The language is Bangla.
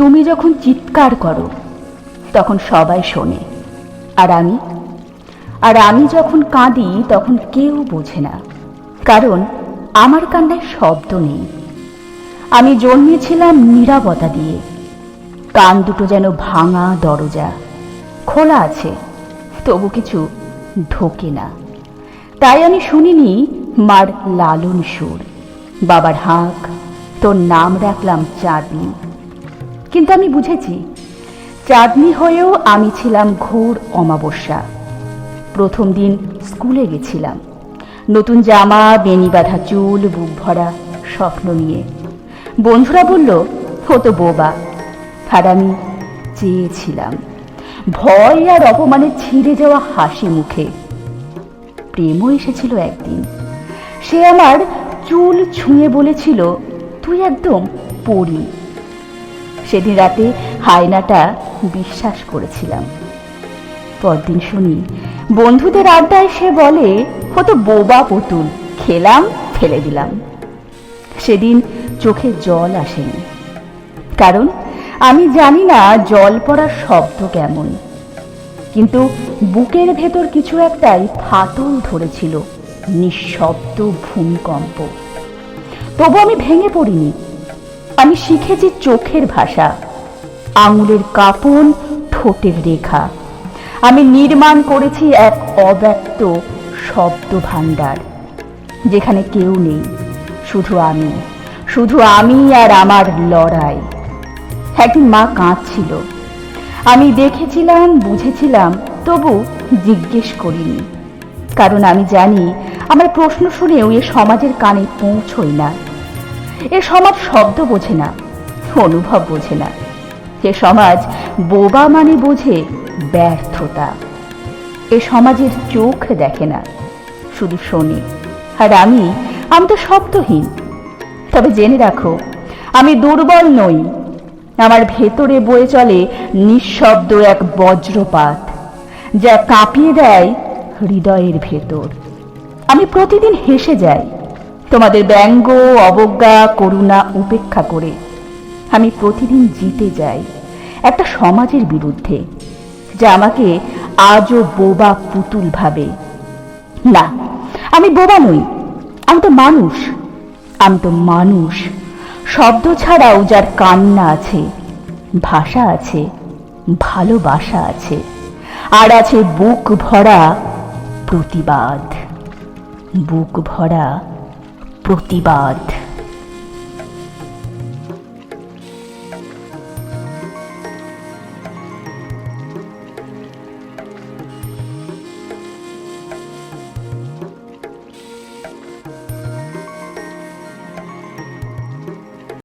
তুমি যখন চিৎকার করো, তখন সবাই শোনে। আর আমি? আর আমি যখন কাঁদি, তখন কেউ বোঝে না। কারণ আমার কান্নায় শব্দ নেই। আমি জন্মেছিলাম নীরবতা দিয়ে। কান দুটো যেন ভাঙা দরজা। খোলা আছে, তবু কিছু ঢোকে না। তাই আমি শুনিনি, মার লালন সুর। বাবার হাঁক, তোর নাম রাখলাম চাঁদনি। কিন্তু আমি বুঝেছি, চাঁদনি হয়েও আমি ছিলাম ঘোর অমাবস্যা। প্রথম দিন স্কুলে গেছিলাম। নতুন জামা, বেনি বাঁধা চুল, বুক ভরা স্বপ্ন নিয়ে। বন্ধুরা বলল হতো বোবা। আর আমি চেয়েছিলাম। ভয় আর অপমানে ছিঁড়ে যাওয়া হাসি মুখে। প্রেমও এসেছিল একদিন। সে আমার চুল ছুঁয়ে বলেছিল, তুই একদম পড়ি সেদিন রাতে হায়নাটা বিশ্বাস করেছিলাম। পরদিন শুনি, বন্ধুদের আড্ডায় সে বলে হতো বোবা পুতুল, খেলাম, ফেলে দিলাম। সেদিন চোখে জল আসেনি। কারণ আমি জানি না জল পড়ার শব্দ কেমন। কিন্তু বুকের ভেতর কিছু একটাই ফাটল ধরেছিল, নিঃশব্দ ভূমিকম্প। তবু আমি ভেঙে পড়িনি আমি শিখেছি চোখের ভাষা, আঙুলের কাপন, ঠোঁটের রেখা। আমি নির্মাণ করেছি এক অব্যক্ত শব্দ ভাণ্ডার যেখানে কেউ নেই, শুধু আমি শুধু আমি আর আমার লড়াই। একদিন মা কাঁদছিল। আমি দেখেছিলাম, বুঝেছিলাম, তবু জিজ্ঞেস করিনি। কারণ আমি জানি, আমার প্রশ্ন শুনেও এ সমাজের কানে পৌঁছই না। এ সমাজ শব্দ বোঝে না, অনুভব বোঝে না। এ সমাজ বোবা মানে বোঝে ব্যর্থতা। এ সমাজের চোখ দেখে না, শুধু শোনে। আর আমি আমি তো শব্দহীন। তবে জেনে রাখো, আমি দুর্বল নই। আমার ভেতরে বয়ে চলে নিঃশব্দ এক বজ্রপাত, যা কাঁপিয়ে দেয় হৃদয়ের ভেতর। আমি প্রতিদিন হেসে যাই তোমাদের ব্যঙ্গ, অবজ্ঞা, করুণা উপেক্ষা করে আমি প্রতিদিন জিতে যাই একটা সমাজের বিরুদ্ধে যা আমাকে আজও বোবা পুতুল ভাবে। না, আমি বোবা নই, আমি তো মানুষ, আমি তো মানুষ। শব্দ ছাড়াও যার কান্না আছে, ভাষা আছে, ভালোবাসা আছে, আর আছে বুক ভরা প্রতিবাদ। বুক ভরা প্রতিবাদ।